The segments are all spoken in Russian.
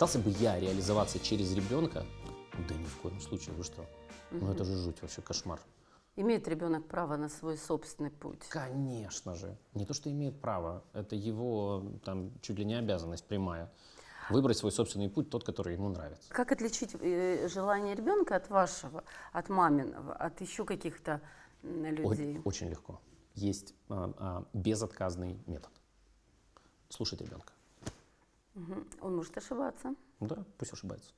Пытался бы я реализоваться через ребенка? Да ни в коем случае, вы что? Ну это же жуть, вообще кошмар. Имеет ребенок право на свой собственный путь? Конечно же. Не то, что имеет право, это его там чуть ли не обязанность прямая. Выбрать свой собственный путь, тот, который ему нравится. Как отличить э, желание ребенка от вашего, от маминого, от еще каких-то м, О- людей? Очень легко. Есть а, а, безотказный метод. Слушать ребенка. Мгм. Он может ошибаться. Да, пусть ошибается.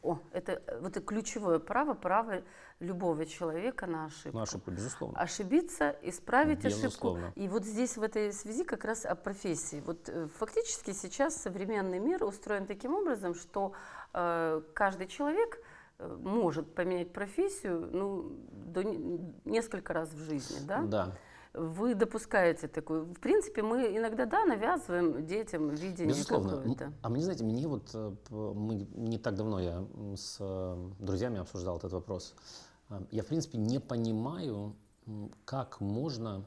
О, это э, вот это ключевое право, право любого человека на ошибку. Ну, ошибку, безусловно. Ошибиться, исправить Безусловно. ошибку. И вот здесь в этой связи как раз о профессии. Вот э, фактически сейчас современный мир устроен таким образом, что э, каждый человек э, может поменять профессию ну, до не- несколько раз в жизни, да? Да, Вы допускаете такую. В принципе, мы иногда, да, навязываем детям видение безусловно. Какое-то. А мне, знаете, мне вот, э, мы не так давно я с э, друзьями обсуждал этот вопрос. А, Я, в принципе, не понимаю, как можно,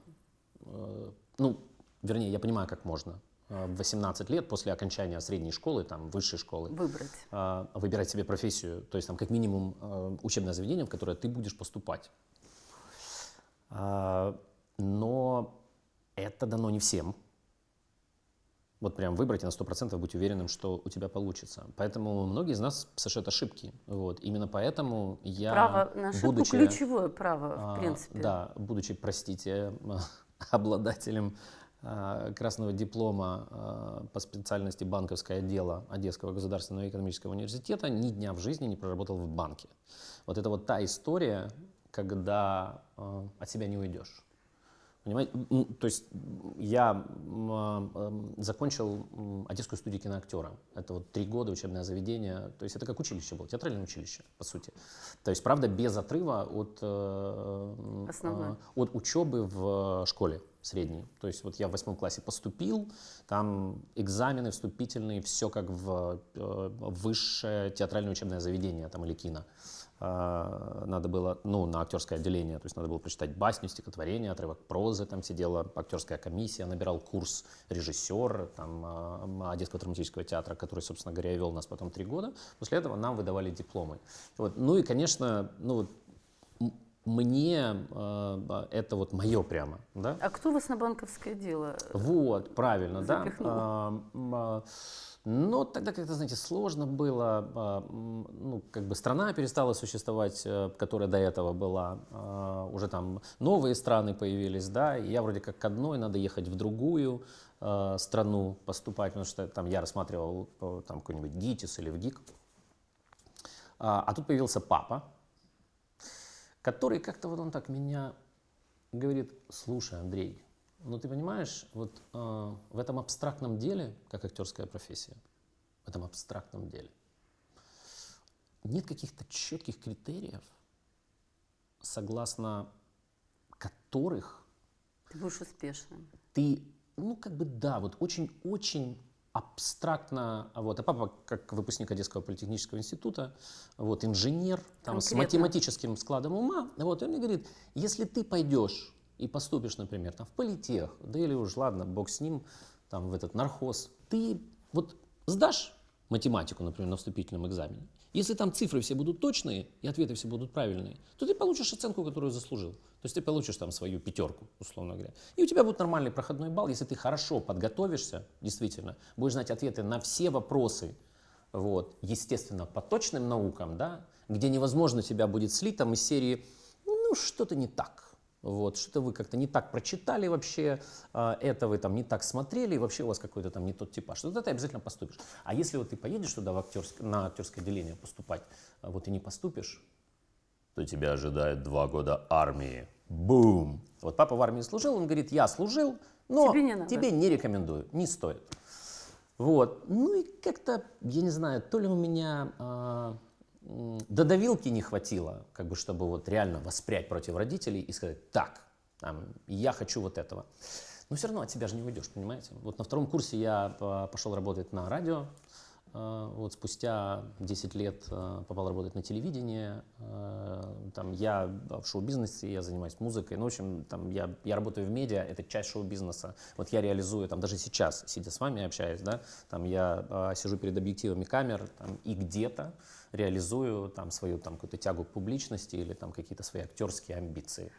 э, ну, вернее, я понимаю, как можно э, в 18 лет после окончания средней школы, там, высшей школы, Выбрать. а, выбирать себе профессию, то есть там как минимум э, учебное заведение, в которое ты будешь поступать. А, Но это дано не всем. Вот прям выбрать и на 100% быть уверенным, что у тебя получится. Поэтому многие из нас совершают ошибки. Вот. Именно поэтому я, право на ошибку будучи, ключевое право, а, в принципе. Да, будучи, простите, обладателем а, красного диплома а, по специальности банковское дело Одесского государственного экономического университета, ни дня в жизни не проработал в банке. Вот это вот та история, когда а, от себя не уйдешь. Понимаете? То есть я закончил Одесскую студию киноактера. Это вот три года учебное заведение. То есть это как училище было, театральное училище, по сути. То есть, правда, без отрыва от, э, Основной. а, от учебы в школе средней. То есть вот я в восьмом классе поступил, там экзамены вступительные, все как в э, высшее театральное учебное заведение там, или кино. А, Надо было, ну, на актерское отделение, то есть надо было прочитать басню, стихотворение, отрывок прозы, там сидела актерская комиссия, набирал курс режиссер там, а, Одесского драматического театра, который, собственно говоря, вел нас потом три года. После этого нам выдавали дипломы. Вот. Ну и, конечно, ну, мне э, это вот мое прямо, да? А кто вас на банковское дело? Вот, правильно, да. Запихнул. А, м, а, Но тогда как-то, знаете, сложно было. а, Ну, как бы страна перестала существовать, э, которая до этого была. а, Уже там новые страны появились, да. И я вроде как к одной, надо ехать в другую э, страну поступать, потому что там я рассматривал э, там какой-нибудь ГИТИС или в ГИК. А а тут появился папа, который как-то вот он так меня говорит, слушай, Андрей, ну ты понимаешь, вот э, в этом абстрактном деле, как актерская профессия, в этом абстрактном деле, нет каких-то четких критериев, согласно которых Ты будешь успешным. ты, ну, как бы да, вот очень-очень абстрактно, а вот, а папа, как выпускник Одесского политехнического института, вот, инженер, там, с Конкретно. математическим складом ума, вот, и он мне говорит, если ты пойдешь и поступишь, например, там, в политех, да или уж, ладно, бог с ним, там, в этот нархоз, ты вот сдашь математику, например, на вступительном экзамене, если там цифры все будут точные и ответы все будут правильные, то ты получишь оценку, которую заслужил. То есть ты получишь там свою пятерку, условно говоря. И у тебя будет нормальный проходной балл, если ты хорошо подготовишься, действительно, будешь знать ответы на все вопросы, вот, естественно, по точным наукам, да, где невозможно тебя будет слить там из серии, ну, что-то не так. Вот, что-то вы как-то не так прочитали вообще, а, это вы там не так смотрели, и вообще у вас какой-то там не тот типаж. Тогда ты обязательно поступишь. А если вот ты поедешь туда в актерск- на актерское отделение поступать, а вот и не поступишь, то тебя ожидает два года армии. Бум! Вот папа в армии служил, он говорит, я служил, но Тебе не надо. тебе не рекомендую, не стоит. Вот. Ну и как-то, я не знаю, то ли у меня м, додавилки не хватило, как бы, чтобы вот реально воспрять против родителей и сказать, так, там, я хочу вот этого. Но все равно от себя же не уйдешь, понимаете? Вот на втором курсе я а, пошел работать на радио, вот спустя 10 лет а, попал работать на телевидение, а, там, я в шоу-бизнесе, я занимаюсь музыкой, ну, в общем, там, я, я работаю в медиа, это часть шоу-бизнеса. Вот я реализую, там, даже сейчас, сидя с вами общаюсь, да, там, я сижу перед объективами камер, там, и где-то реализую, там, свою, там, какую-то тягу к публичности или, там, какие-то свои актерские амбиции.